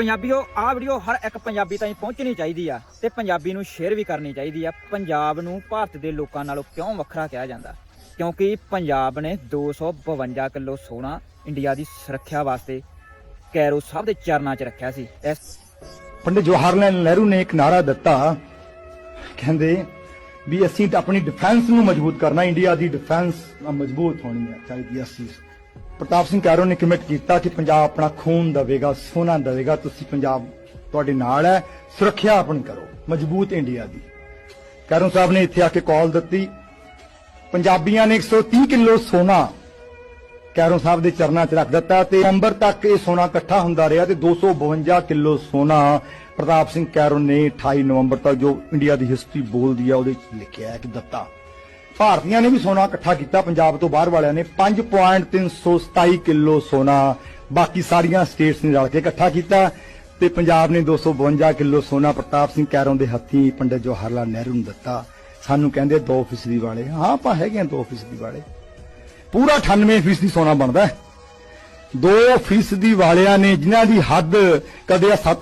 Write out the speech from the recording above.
ਪੰਜਾਬੀਓ, ਆਹ ਵੀਡੀਓ ਹਰ ਇੱਕ ਪੰਜਾਬੀ ਤਾਈਂ ਪਹੁੰਚਣੀ ਚਾਹੀਦੀ ਆ ਤੇ ਪੰਜਾਬੀ ਨੂੰ ਸ਼ੇਅਰ ਵੀ ਕਰਨੀ ਚਾਹੀਦੀ ਆ। ਪੰਜਾਬ ਨੂੰ ਭਾਰਤ ਦੇ ਲੋਕਾਂ ਨਾਲੋਂ ਕਿਉਂ ਵੱਖਰਾ ਕਿਹਾ ਜਾਂਦਾ? ਕਿਉਂਕਿ ਪੰਜਾਬ ਨੇ 252 ਕਿਲੋ ਸੋਨਾ ਇੰਡੀਆ ਦੀ ਸੁਰੱਖਿਆ ਵਾਸਤੇ ਕੈਰੋ ਸਾਹਿਬ ਦੇ ਚਰਨਾਂ 'ਚ ਰੱਖਿਆ ਸੀ। ਇਸ ਪੰਡਿਤ ਜਵਾਹਰ ਲਾਲ ਨਹਿਰੂ ਨੇ ਇੱਕ ਨਾਰਾ ਦਿੱਤਾ, ਕਹਿੰਦੇ ਵੀ ਅਸੀਂ ਤਾਂ ਆਪਣੀ ਡਿਫੈਂਸ ਨੂੰ ਮਜ਼ਬੂਤ ਕਰਨਾ, ਇੰਡੀਆ ਦੀ ਡਿਫੈਂਸ ਮਜ਼ਬੂਤ ਹੋਣੀ ਹੈ ਚਾਹੀਦੀ ਅਸੀਂ ਪ੍ਰਤਾਪ ਸਿੰਘ ਕੈਰੋ ਨੇ ਕਮਿਟ ਕੀਤਾ ਕਿ ਪੰਜਾਬ ਆਪਣਾ ਖੂਨ ਦੇਵੇਗਾ, ਸੋਨਾ ਦੇਵੇਗਾ, ਤੁਸੀਂ ਪੰਜਾਬ ਤੁਹਾਡੇ ਨਾਲ ਹੈ, ਸੁਰੱਖਿਆ ਆਪਣੀ ਕਰੋ, ਮਜ਼ਬੂਤ ਇੰਡੀਆ ਦੀ। ਕੈਰੋ ਸਾਹਿਬ ਨੇ ਇੱਥੇ ਆ ਕੇ ਕਾਲ ਦਿੱਤੀ। ਪੰਜਾਬੀਆਂ ਨੇ 130 ਕਿਲੋ ਸੋਨਾ ਕੈਰੋ ਸਾਹਿਬ ਦੇ ਚਰਨਾਂ 'ਚ ਰੱਖ ਦਿੱਤਾ ਤੇ ਨਵੰਬਰ ਤੱਕ ਇਹ ਸੋਨਾ ਇਕੱਠਾ ਹੁੰਦਾ ਰਿਹਾ ਤੇ 252 ਕਿਲੋ ਸੋਨਾ ਪ੍ਰਤਾਪ ਸਿੰਘ ਕੈਰੋ ਨੇ 28 ਨਵੰਬਰ ਤੱਕ ਜੋ ਇੰਡੀਆ ਦੀ ਹਿਸਟਰੀ ਬੋਲਦੀ ਆ, ਉਹਦੇ 'ਚ ਲਿਖਿਆ ਹੈ ਕਿ ਦਿੱਤਾ। ਭਾਰਤੀਆਂ ਨੇ ਵੀ ਸੋਨਾ ਇਕੱਠਾ ਕੀਤਾ, ਪੰਜਾਬ ਤੋਂ ਬਾਹਰ ਵਾਲਿਆਂ ਨੇ 5.327 ਕਿਲੋ ਸੋਨਾ, ਬਾਕੀ ਸਾਰੀਆਂ ਸਟੇਟਸ ਨੇ ਰਲ ਕੇ ਇਕੱਠਾ ਕੀਤਾ ਤੇ ਪੰਜਾਬ ਨੇ 252 ਕਿਲੋ ਸੋਨਾ ਪ੍ਰਤਾਪ ਸਿੰਘ ਕੈਰੋਂ ਦੇ ਹੱਥੀਂ ਪੰਡਿਤ ਜਵਾਹਰ ਲਾਲ ਨਹਿਰੂ ਨੂੰ ਦਿੱਤਾ। ਸਾਨੂੰ ਕਹਿੰਦੇ 2% ਵਾਲੇ। ਹਾਂ, ਆਪਾਂ ਹੈਗੇ ਹਾਂ 2% ਵਾਲੇ। ਪੂਰਾ 98% ਸੋਨਾ ਬਣਦਾ ਹੈ। 2% ਵਾਲਿਆਂ ਨੇ ਜਿਨ੍ਹਾਂ ਦੀ ਹੱਦ ਕਦੇ 7